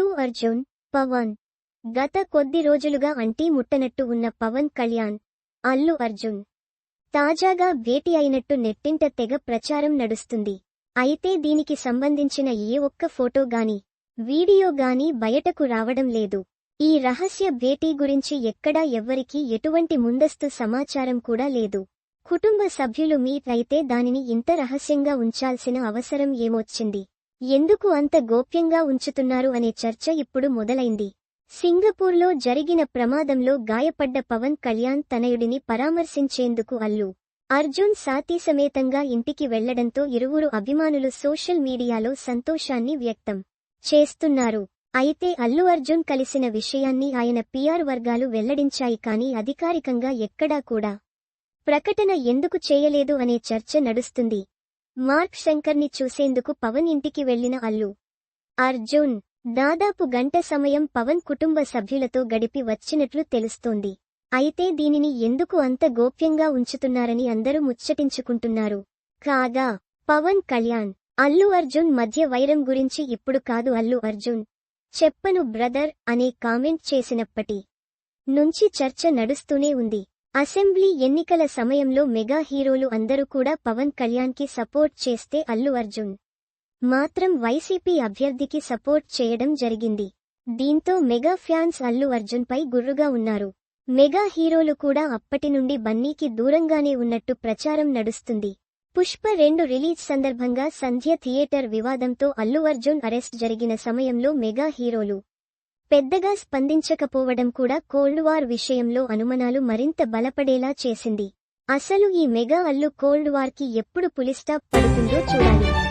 అర్జున్ పవన్. గత కొద్ది రోజులుగా అంటీ ముట్టనట్టు ఉన్న పవన్ కళ్యాణ్. అల్లు అర్జున్. తాజాగా భేటీ అయినట్టు నెట్టింట తెగ ప్రచారం నడుస్తుంది. అయితే దీనికి సంబంధించిన ఏ ఒక్క ఫోటో గాని వీడియో గాని బయటకు రావడం లేదు. ఈ రహస్య భేటీ గురించి ఎక్కడా ఎవ్వరికీ ఎటువంటి ముందస్తు సమాచారం కూడా లేదు. కుటుంబ సభ్యులు మీట్ అయితే దానిని ఇంత రహస్యంగా ఉంచాల్సిన అవసరం ఏమొచ్చింది? ఎందుకు అంత గోప్యంగా ఉంచుతున్నారు అనే చర్చ ఇప్పుడు మొదలైంది. సింగపూర్లో జరిగిన ప్రమాదంలో గాయపడ్డ పవన్ కళ్యాణ్ తనయుడిని పరామర్శించేందుకు అల్లు. అర్జున్ సాతి సమేతంగా ఇంటికి వెళ్ళడంతో ఇరువురు అభిమానులు సోషల్ మీడియాలో సంతోషాన్ని వ్యక్తం చేస్తున్నారు. అయితే అల్లు అర్జున్ కలిసిన విషయాన్ని ఆయన పీఆర్ వర్గాలు వెల్లడించాయి కానీ అధికారికంగా ఎక్కడా కూడా ప్రకటన ఎందుకు చేయలేదు అనే చర్చ నడుస్తుంది. మార్క్ శంకర్ని చూసేందుకు పవన్ ఇంటికి వెళ్ళిన అల్లు. అర్జున్ దాదాపు గంట సమయం పవన్ కుటుంబ సభ్యులతో గడిపి వచ్చినట్లు తెలుస్తోంది. అయితే దీనిని ఎందుకు అంత గోప్యంగా ఉంచుతున్నారని అందరూ ముచ్చటించుకుంటున్నారు. కాగా పవన్ కళ్యాణ్ అల్లు అర్జున్ మధ్య వైరం గురించి ఇప్పుడు కాదు అల్లు అర్జున్. చెప్పను బ్రదర్ అనే కామెంట్ చేసినప్పటి నుంచి చర్చ నడుస్తూనే ఉంది. అసెంబ్లీ ఎన్నికల సమయంలో మెగా హీరోలు అందరూ కూడా పవన్ కళ్యాణ్కి సపోర్ట్ చేస్తే అల్లు అర్జున్. మాత్రం వైసీపీ అభ్యర్థికి సపోర్ట్ చేయడం జరిగింది. దీంతో మెగా ఫ్యాన్స్ అల్లు అర్జున్ పై గుర్రుగా ఉన్నారు. మెగా హీరోలు కూడా అప్పటి నుండి బన్నీకి దూరంగానే ఉన్నట్టు ప్రచారం నడుస్తుంది. పుష్ప రెండు రిలీజ్ సందర్భంగా సంధ్య థియేటర్ వివాదంతో అల్లు అర్జున్ అరెస్ట్ జరిగిన సమయంలో మెగా హీరోలు పెద్దగా స్పందించకపోవడం కూడా కోల్డ్ వార్ విషయంలో అనుమానాలు మరింత బలపడేలా చేసింది. అసలు ఈ మెగా అల్లు కోల్డ్ వార్కి ఎప్పుడు పులిస్టాప్ పడుతుందో చూడాలి.